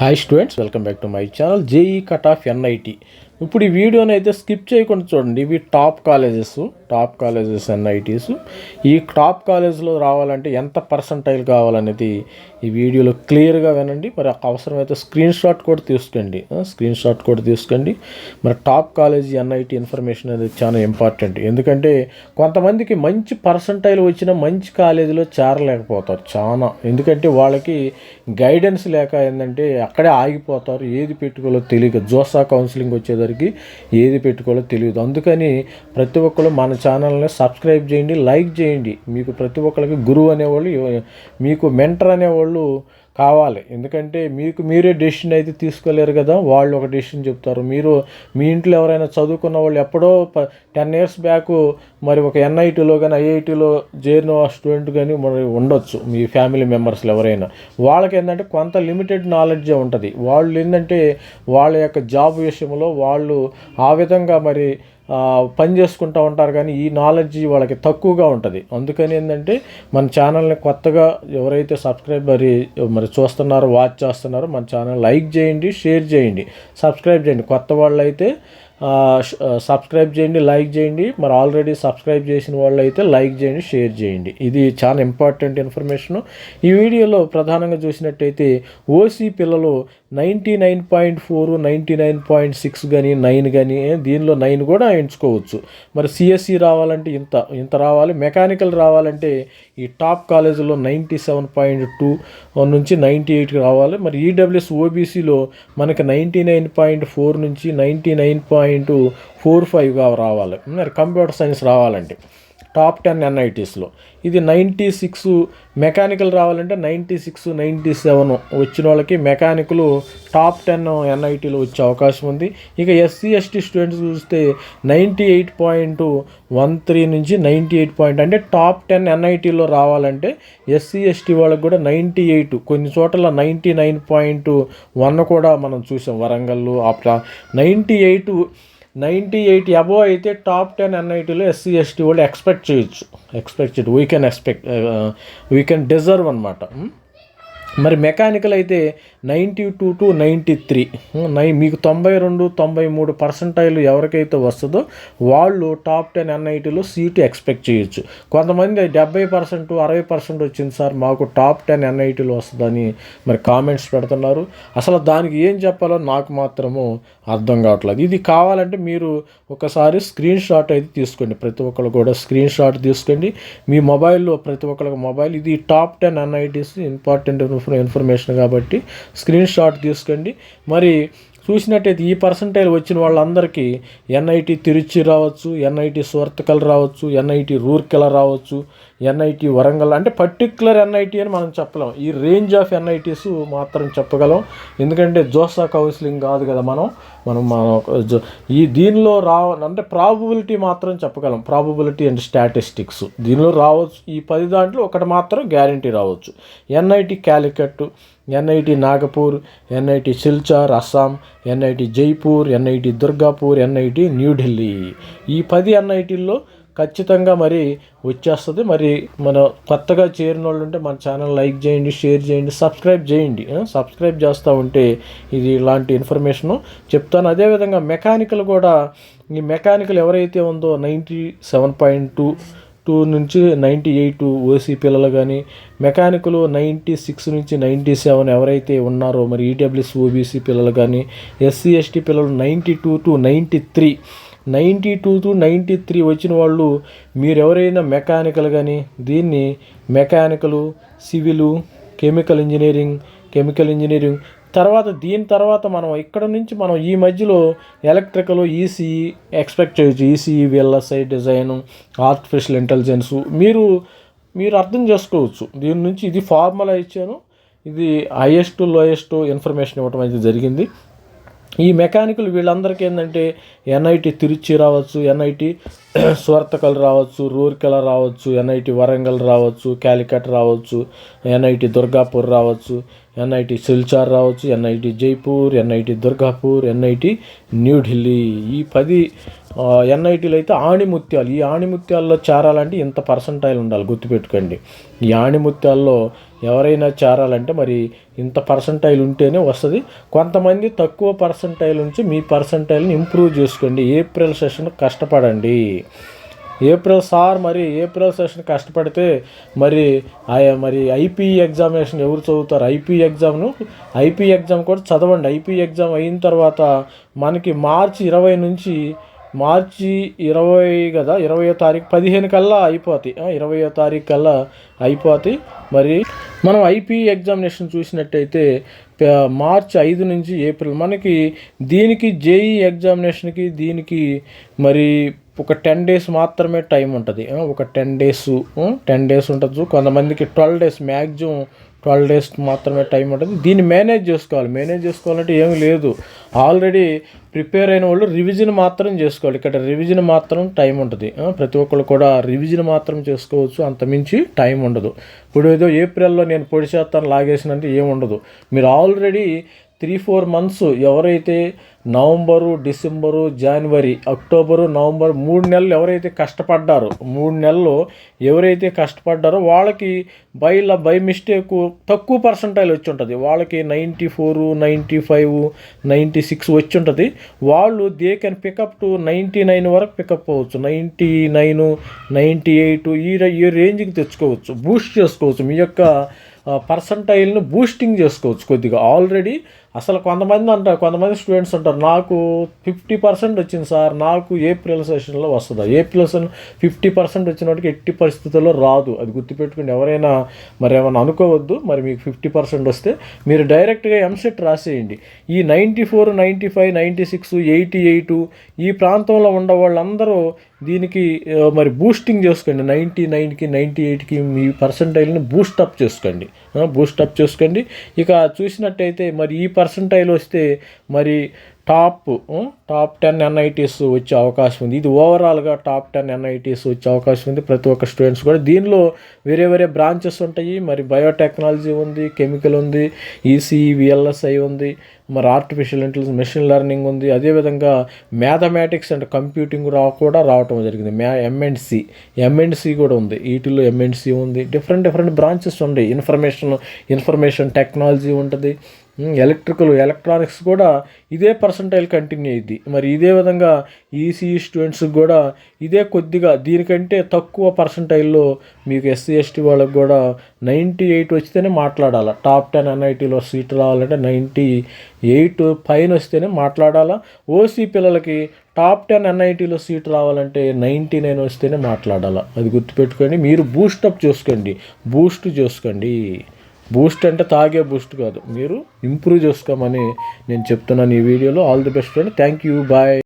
Hi students welcome back to my channel JEE cut off NIT ఇప్పుడు ఈ వీడియోని అయితే స్కిప్ చేయకుండా చూడండి. ఇవి top colleges top colleges NITs ఈ టాప్ కాలేజ్లో రావాలంటే ఎంత పర్సంటైల్ కావాలనేది ఈ వీడియోలో క్లియర్గా వినండి. మరి అవసరమైతే స్క్రీన్ షాట్ కూడా తీసుకోండి. స్క్రీన్ షాట్ కూడా తీసుకోండి. మరి టాప్ కాలేజీ ఎన్ఐటి ఇన్ఫర్మేషన్ అనేది చాలా ఇంపార్టెంట్ ఎందుకంటే కొంతమందికి మంచి పర్సంటైల్ వచ్చిన మంచి కాలేజీలో చేరలేకపోతారు చాలా. ఎందుకంటే వాళ్ళకి గైడెన్స్ లేక ఏంటంటే అక్కడే ఆగిపోతారు. ఏది పెట్టుకోవాలో తెలియక జోసా కౌన్సిలింగ్ వచ్చేసరికి ఏది పెట్టుకోవాలో తెలియదు. అందుకని ప్రతి ఒక్కరు మన ఛానల్ని సబ్స్క్రైబ్ చేయండి లైక్ చేయండి. మీకు ప్రతి ఒక్కరికి గురువు అనేవాళ్ళు మీకు మెంటర్ అనేవాళ్ళు వాళ్ళు కావాలి. ఎందుకంటే మీకు మీరే డెసిషన్ అయితే తీసుకోలేరు కదా వాళ్ళు ఒక డెసిషన్ చెప్తారు. మీరు మీ ఇంట్లో ఎవరైనా చదువుకున్న వాళ్ళు ఎప్పుడో టెన్ ఇయర్స్ బ్యాక్ మరి ఒక ఎన్ఐటీలో కానీ ఐఐటీలో చేరిన స్టూడెంట్ కానీ మరి ఉండొచ్చు మీ ఫ్యామిలీ మెంబర్స్లో ఎవరైనా. వాళ్ళకి ఏంటంటే కొంత లిమిటెడ్ నాలెడ్జే ఉంటుంది. వాళ్ళు ఏంటంటే వాళ్ళ యొక్క జాబ్ విషయంలో వాళ్ళు ఆ విధంగా మరి పని చేసుకుంటూ ఉంటారు కానీ ఈ నాలెడ్జ్ వాళ్ళకి తక్కువగా ఉంటుంది. అందుకని ఏంటంటే మన ఛానల్ని కొత్తగా ఎవరైతే సబ్స్క్రైబ్ మరి మరి చూస్తున్నారో వాచ్ చేస్తున్నారో మన ఛానల్ లైక్ చేయండి షేర్ చేయండి సబ్స్క్రైబ్ చేయండి. కొత్త వాళ్ళు అయితే సబ్స్క్రైబ్ చేయండి లైక్ చేయండి. మరి ఆల్రెడీ సబ్స్క్రైబ్ చేసిన వాళ్ళు అయితే లైక్ చేయండి షేర్ చేయండి. ఇది చాలా ఇంపార్టెంట్ ఇన్ఫర్మేషన్. ఈ వీడియోలో ప్రధానంగా చూసినట్టయితే ఓసీ పిల్లలు ninety nine point four ninety nine point six కానీ నైన్ కానీ దీనిలో నైన్ కూడా ఎంచుకోవచ్చు. మరి సిఎస్సి రావాలంటే ఇంత ఇంత రావాలి. మెకానికల్ రావాలంటే ఈ టాప్ కాలేజీలో నైంటీ సెవెన్ పాయింట్ టూ నుంచి నైంటీ ఎయిట్కి రావాలి. మరి ఈడబ్ల్యూఎస్ ఓబీసీలో మనకి నైంటీ నైన్ పాయింట్ ఫోర్ నుంచి నైంటీ నైన్ పాయింట్ ఫోర్ ఫైవ్గా రావాలి. మరి కంప్యూటర్ సైన్స్ రావాలంటే. టాప్ టెన్ ఎన్ఐటీస్లో. ఇది నైంటీ సిక్స్ మెకానికల్ రావాలంటే నైంటీ సిక్స్ నైంటీ సెవెన్ వచ్చిన వాళ్ళకి మెకానికలు టాప్ టెన్ ఎన్ఐటీలో వచ్చే అవకాశం ఉంది. ఇక ఎస్సీ ఎస్టీ స్టూడెంట్స్ చూస్తే ninety eight point one three నుంచి నైంటీ ఎయిట్ పాయింట్ అంటే టాప్ టెన్ ఎన్ఐటీలో రావాలంటే ఎస్సీ ఎస్టీ వాళ్ళకి కూడా నైంటీ ఎయిట్ కొన్ని చోట్ల నైంటీ నైన్ పాయింట్ వన్ కూడా మనం చూసాం వరంగల్ అట్లా ninety eight ninety eight above అయితే టాప్ టెన్ ఎన్ఐటీలో ఎస్సీ ఎస్టీ వాళ్ళు ఎక్స్పెక్ట్ చేయొచ్చు. ఎక్స్పెక్ట్ చేయొచ్చు. We can expect we can deserve అనమాట మరి మెకానికల్ అయితే ninety two to ninety three నై మీకు తొంభై రెండు తొంభై మూడు పర్సంటైల్ ఎవరికైతే వస్తుందో వాళ్ళు టాప్ టెన్ ఎన్ఐటీలో సీటు ఎక్స్పెక్ట్ చేయొచ్చు. కొంతమంది డెబ్బై పర్సెంట్ అరవై పర్సెంట్ వచ్చింది సార్ మాకు టాప్ టెన్ ఎన్ఐటీలో వస్తుందని మరి కామెంట్స్ పెడుతున్నారు. అసలు దానికి ఏం చెప్పాలో నాకు మాత్రము అర్థం కావట్లేదు. ఇది కావాలంటే మీరు ఒకసారి స్క్రీన్ షాట్ అయితే తీసుకోండి. ప్రతి ఒక్కరు కూడా స్క్రీన్ షాట్ తీసుకోండి. మీ మొబైల్లో ప్రతి ఒక్కరికి మొబైల్ ఇది top ten NITs important information కాబట్టి స్క్రీన్ షాట్ తీసుకోండి. మరి చూసినట్టయితే ఈ పర్సంటైల్ వచ్చిన వాళ్ళందరికీ ఎన్ఐటి తిరుచి రావచ్చు ఎన్ఐటి సువర్తకల్ రావచ్చు ఎన్ఐటి రూర్కెల రావచ్చు ఎన్ఐటి వరంగల్ అంటే పర్టికులర్ ఎన్ఐటి అని మనం చెప్పలేం. ఈ రేంజ్ ఆఫ్ ఎన్ఐటీస్ మాత్రం చెప్పగలం. ఎందుకంటే జోసా కౌన్సిలింగ్ కాదు కదా మనం. మనం మన ఈ దీనిలో రా అంటే ప్రాబబిలిటీ మాత్రం చెప్పగలం. ప్రాబబిలిటీ అండ్ స్టాటిస్టిక్స్ దీనిలో రావచ్చు. ఈ పది దాంట్లో ఒకటి మాత్రం గ్యారంటీ రావచ్చు. NIT Calicut NIT Nagpur NIT Silchar Assam NIT Jaipur NIT Durgapur NIT New Delhi ఈ పది ఎన్ఐటీల్లో ఖచ్చితంగా మరి వచ్చేస్తుంది. మరి మన కొత్తగా చేరిన వాళ్ళు ఉంటే మన ఛానల్ లైక్ చేయండి షేర్ చేయండి సబ్స్క్రైబ్ చేయండి. సబ్స్క్రైబ్ చేస్తూ ఉంటే ఇది ఇలాంటి ఇన్ఫర్మేషను చెప్తాను. అదేవిధంగా మెకానికల్ కూడా ఈ మెకానికల్ ఎవరైతే ఉందో ninety seven point two two నుంచి నైంటీ ఎయిట్ ఓసీ పిల్లలు కానీ మెకానికల్ నైంటీ సిక్స్ నుంచి నైంటీ సెవెన్ ఎవరైతే ఉన్నారో మరి ఈడబ్ల్యూఎస్ ఓబీసీ పిల్లలు కానీ ఎస్సీ ఎస్టీ పిల్లలు ninety two to ninety three ninety two to ninety three వచ్చిన వాళ్ళు మీరు ఎవరైనా మెకానికల్ కానీ దీన్ని mechanical civil chemical engineering chemical engineering తర్వాత దీని తర్వాత మనం ఇక్కడ నుంచి మనం ఈ మధ్యలో ఎలక్ట్రికల్ ఈసీఈ ఎక్స్పెక్ట్ చేయొచ్చు. ECE VLSI design artificial intelligence మీరు మీరు అర్థం చేసుకోవచ్చు. దీని నుంచి ఇది ఫార్ములా ఇచ్చాను. ఇది హైయెస్ట్ లోయెస్ట్ ఇన్ఫర్మేషన్ ఇవ్వటం అయితే జరిగింది. ఈ మెకానికల్ వీళ్ళందరికీ ఏంటంటే ఎన్ఐటి తిరుచి రావచ్చు ఎన్ఐటి స్వర్తకల్ రావచ్చు రూర్కెల రావచ్చు ఎన్ఐటి వరంగల్ రావచ్చు క్యాలికట్ రావచ్చు ఎన్ఐటి దుర్గాపూర్ రావచ్చు ఎన్ఐటి సిల్చార్ రావచ్చు NIT Jaipur NIT Durgapur NIT New Delhi. ఈ పది ఎన్ఐటీలో అయితే ఆణిముత్యాలు. ఈ ఆణిముత్యాల్లో చేరాలంటే ఇంత పర్సంటైల్ ఉండాలి గుర్తుపెట్టుకోండి. ఈ ఆణిముత్యాల్లో ఎవరైనా చేరాలంటే మరి ఇంత పర్సంటైల్ ఉంటేనే వస్తుంది. కొంతమంది తక్కువ పర్సంటైల్ ఉంచి మీ పర్సంటైల్ని ఇంప్రూవ్ చేసుకోండి. ఏప్రిల్ సెషన్ కష్టపడండి. ఏప్రిల్ సార్ మరి ఏప్రిల్ సెషన్ కష్టపడితే మరి ఆయా మరి ఐపీ ఎగ్జామినేషన్ ఎవరు చదువుతారు? ఐపీ ఎగ్జామ్ను ఐపీ ఎగ్జామ్ కూడా చదవండి. ఐపీ ఎగ్జామ్ అయిన తర్వాత మనకి మార్చి ఇరవై నుంచి మార్చి ఇరవై కదా ఇరవయో తారీఖు పదిహేను కల్లా అయిపోతాయి. ఇరవయో తారీఖు కల్లా అయిపోతాయి. మరి మనం ఐపీ ఎగ్జామినేషన్ చూసినట్టయితే మార్చ్ మార్చి ఐదు నుంచి ఏప్రిల్ మనకి దీనికి జేఈ ఎగ్జామినేషన్కి దీనికి మరి ఒక టెన్ డేస్ మాత్రమే టైం ఉంటుంది. ఒక టెన్ డేస్ టెన్ డేస్ ఉంటుంది. కొంతమందికి twelve days maximum twelve days మాత్రమే టైం ఉంటుంది. దీన్ని మేనేజ్ చేసుకోవాలి. మేనేజ్ చేసుకోవాలంటే ఏమీ లేదు. ఆల్రెడీ ప్రిపేర్ అయిన వాళ్ళు రివిజన్ మాత్రం చేసుకోవాలి. ఇక్కడ రివిజన్ మాత్రం టైం ఉంటుంది. ప్రతి ఒక్కళ్ళు కూడా రివిజన్ మాత్రం చేసుకోవచ్చు. అంతమించి టైం ఉండదు. ఇప్పుడు ఏదో ఏప్రిల్లో నేను పొడి చేస్తాను లాగేసినంటే ఏముండదు మీరు ఆల్రెడీ త్రీ ఫోర్ మంత్స్ ఎవరైతే నవంబరు డిసెంబరు జనవరి అక్టోబరు నవంబర్ మూడు నెలలు ఎవరైతే కష్టపడ్డారో మూడు నెలలు ఎవరైతే కష్టపడ్డారో వాళ్ళకి బైల బై మిస్టేక్ తక్కువ పర్సంటైల్ వచ్చి ఉంటుంది వాళ్ళకి ninety four ninety five ninety six వచ్చి ఉంటుంది వాళ్ళు they can pick up to ninety nine వరకు పికప్ అవ్వచ్చు. నైంటీ నైన్ నైంటీ ఎయిట్ ఈ ఈ రేంజ్కి తెచ్చుకోవచ్చు. బూస్ట్ చేసుకోవచ్చు. మీ యొక్క పర్సంటైల్ను బూస్టింగ్ చేసుకోవచ్చు కొద్దిగా. ఆల్రెడీ అసలు కొంతమంది అంటారు కొంతమంది స్టూడెంట్స్ అంటారు నాకు ఫిఫ్టీ పర్సెంట్ వచ్చింది సార్ నాకు ఏప్రిల్ సెషన్లో వస్తుందా? ఏప్రిల్ సెషన్ ఫిఫ్టీ పర్సెంట్ వచ్చినట్టుకి ఎట్టి పరిస్థితుల్లో రాదు. అది గుర్తుపెట్టుకుని ఎవరైనా మరి ఏమైనా అనుకోవద్దు మరి మీకు ఫిఫ్టీ పర్సెంట్ వస్తే మీరు డైరెక్ట్గా ఎంసెట్ రాసేయండి. ఈ ninety four ninety five ninety six eighty eight ఈ ప్రాంతంలో ఉన్న వాళ్ళందరూ దీనికి మరి బూస్టింగ్ చేసుకోండి. నైంటీ నైన్కి నైంటీ ఎయిట్కి మీ పర్సంటైల్ని అప్ చేసుకోండి. బూస్ట్ అప్ చేసుకోండి. ఇక చూసినట్టయితే మరి ఈ పర్సంటైల్ వస్తే మరి టాప్ టాప్ టెన్ ఎన్ఐటీస్ వచ్చే అవకాశం ఉంది. ఇది ఓవరాల్గా టాప్ టెన్ ఎన్ఐటీస్ వచ్చే అవకాశం ఉంది ప్రతి ఒక్క స్టూడెంట్స్ కూడా. దీనిలో వేరే వేరే బ్రాంచెస్ ఉంటాయి. మరి బయోటెక్నాలజీ ఉంది కెమికల్ ఉంది ఈసీఈ విఎల్ఎస్ఐ ఉంది మరి ఆర్టిఫిషియల్ ఇంటెలిజెన్స్ మెషిన్ లెర్నింగ్ ఉంది. అదేవిధంగా మ్యాథమెటిక్స్ అండ్ కంప్యూటింగ్ రా కూడా రావటం జరిగింది. మ్యా ఎంఎన్సి ఎంఎన్సి కూడా ఉంది. వీటిలో ఎంఎన్సి ఉంది. డిఫరెంట్ డిఫరెంట్ బ్రాంచెస్ ఉన్నాయి. ఇన్ఫర్మేషన్ ఇన్ఫర్మేషన్ టెక్నాలజీ ఉంటుంది. ఎలక్ట్రికల్ ఎలక్ట్రానిక్స్ కూడా ఇదే పర్సంటైల్ కంటిన్యూ అయ్యింది మరి ఇదే విధంగా ఈసీఈ స్టూడెంట్స్కి కూడా ఇదే కొద్దిగా దీనికంటే తక్కువ పర్సంటైల్లో మీకు ఎస్సీ ఎస్టీ వాళ్ళకి కూడా నైంటీ ఎయిట్ వస్తేనే మాట్లాడాలి టాప్ టెన్ ఎన్ఐటీలో సీట్ రావాలంటే నైంటీ ఎయిట్ పైన వస్తేనే మాట్లాడాలా. ఓసీ పిల్లలకి టాప్ టెన్ ఎన్ఐటీలో సీట్ రావాలంటే నైంటీ నైన్ వస్తేనే మాట్లాడాలా. అది గుర్తుపెట్టుకోండి. మీరు బూస్టప్ చేసుకోండి. బూస్ట్ చేసుకోండి. బూస్ట్ అంటే తాగే బూస్ట్ కాదు. మీరు ఇంప్రూవ్ చేసుకోమని నేను చెప్తున్నాను ఈ వీడియోలో. All the best friend. Thank you. Bye.